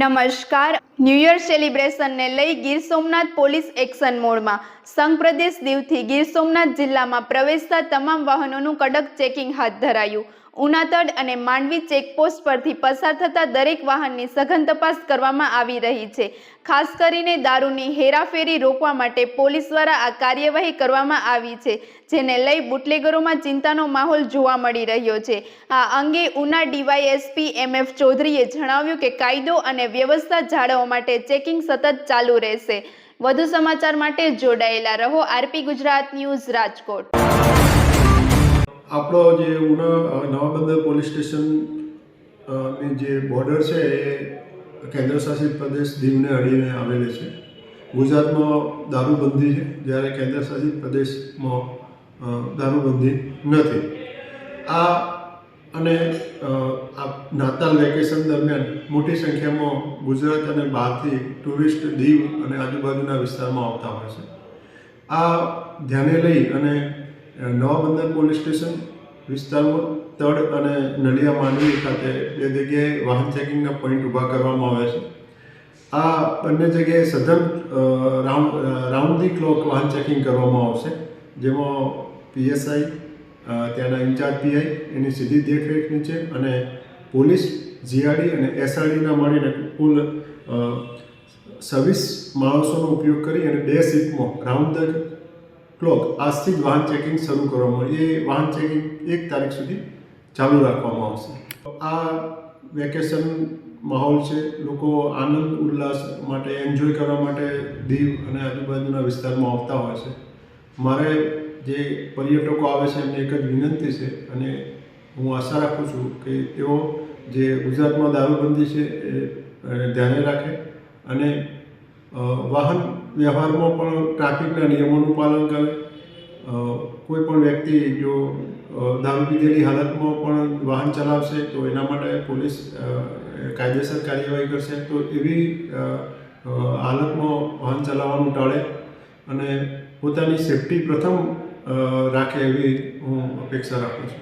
नमस्कार new year સેલિબ્રેશનને લઈ Gir Somnath police action મોડમાં. સંઘ પ્રદેશ દીવથી ગીર સોમનાથ જિલ્લામાં પ્રવેશતા તમામ વાહનોનું કડક ચેકિંગ હાથ ધરાયું. ઉનાતડ અને માંડવી ચેકપોસ્ટ પરથી પસાર થતા દરેક વાહનની સઘન તપાસ કરવામાં આવી રહી છે. ખાસ કરીને દારૂની હેરાફેરી રોકવા માટે પોલીસ દ્વારા આ કાર્યવાહી કરવામાં આવી છે, જેને લઈ બુટલેગરોમાં ચિંતાનો માહોલ જોવા મળી રહ્યો છે. આ અંગે ઉના ડીવાયએસપી એમ એફ ચૌધરીએ જણાવ્યું કે કાયદો અને વ્યવસ્થા જાળવવા માટે ચેકિંગ સતત ચાલુ રહેશે. વધુ સમાચાર માટે જોડાયેલા રહો આરપી ગુજરાત ન્યૂઝ રાજકોટ. આપણો જે ઉના નવાબંદર નવા બંદર પોલીસ સ્ટેશન જે બોર્ડર છે એ કેન્દ્રશાસિત પ્રદેશ દીવને અડીને આવેલી છે. ગુજરાતમાં દારૂબંધી છે, જ્યારે કેન્દ્રશાસિત પ્રદેશમાં દારૂબંધી નથી. આ અને આ નાતાલ વેકેશન દરમિયાન મોટી સંખ્યામાં ગુજરાત અને બહારથી ટુરિસ્ટ દીવ અને આજુબાજુના વિસ્તારમાં આવતા હોય છે. આ ધ્યાને લઈ અને નવા બંદર પોલીસ સ્ટેશન વિસ્તારમાં તડ અને નલિયા માંડવી ખાતે બે જગ્યાએ વાહન ચેકિંગના પોઈન્ટ ઊભા કરવામાં આવ્યા છે. આ બંને જગ્યાએ સઘન રાઉન્ડ રાઉન્ડ ધી ક્લોક વાહન ચેકિંગ કરવામાં આવશે, જેમાં પીએસઆઈ ત્યાંના ઇન્ચાર્જ પીઆઈ એની સીધી દેખરેખની છે અને પોલીસ જીઆરડી અને એસઆરડીના મળીને કુલ અ, માણસોનો ઉપયોગ કરી અને બે શિફ્ટમાં રાઉન્ડ ધ ક્લોક આજથી જ વાહન ચેકિંગ શરૂ કરવામાં એ વાહન ચેકિંગ એક તારીખ સુધી ચાલુ રાખવામાં આવશે. આ વેકેશન માહોલ છે. લોકો આનંદ ઉલ્લાસ માટે એન્જોય કરવા માટે દીવ અને આજુબાજુના વિસ્તારમાં આવતા હોય છે. મારે જે પર્યટકો આવે છે, એમને એક જ વિનંતી છે અને હું આશા રાખું છું કે તેઓ જે ગુજરાતમાં દારૂબંધી છે, એ ધ્યાને રાખે અને વાહન વ્યવહારમાં પણ ટ્રાફિકના નિયમોનું પાલન કરે. કોઈ પણ વ્યક્તિ જો દારૂ પીધેલી હાલતમાં પણ વાહન ચલાવશે તો એના માટે પોલીસ કાયદેસર કાર્યવાહી કરશે તો એવી હાલતમાં વાહન ચલાવવાનું ટાળે અને પોતાની સેફટી પ્રથમ રાખે એવી હું અપેક્ષા રાખું છું.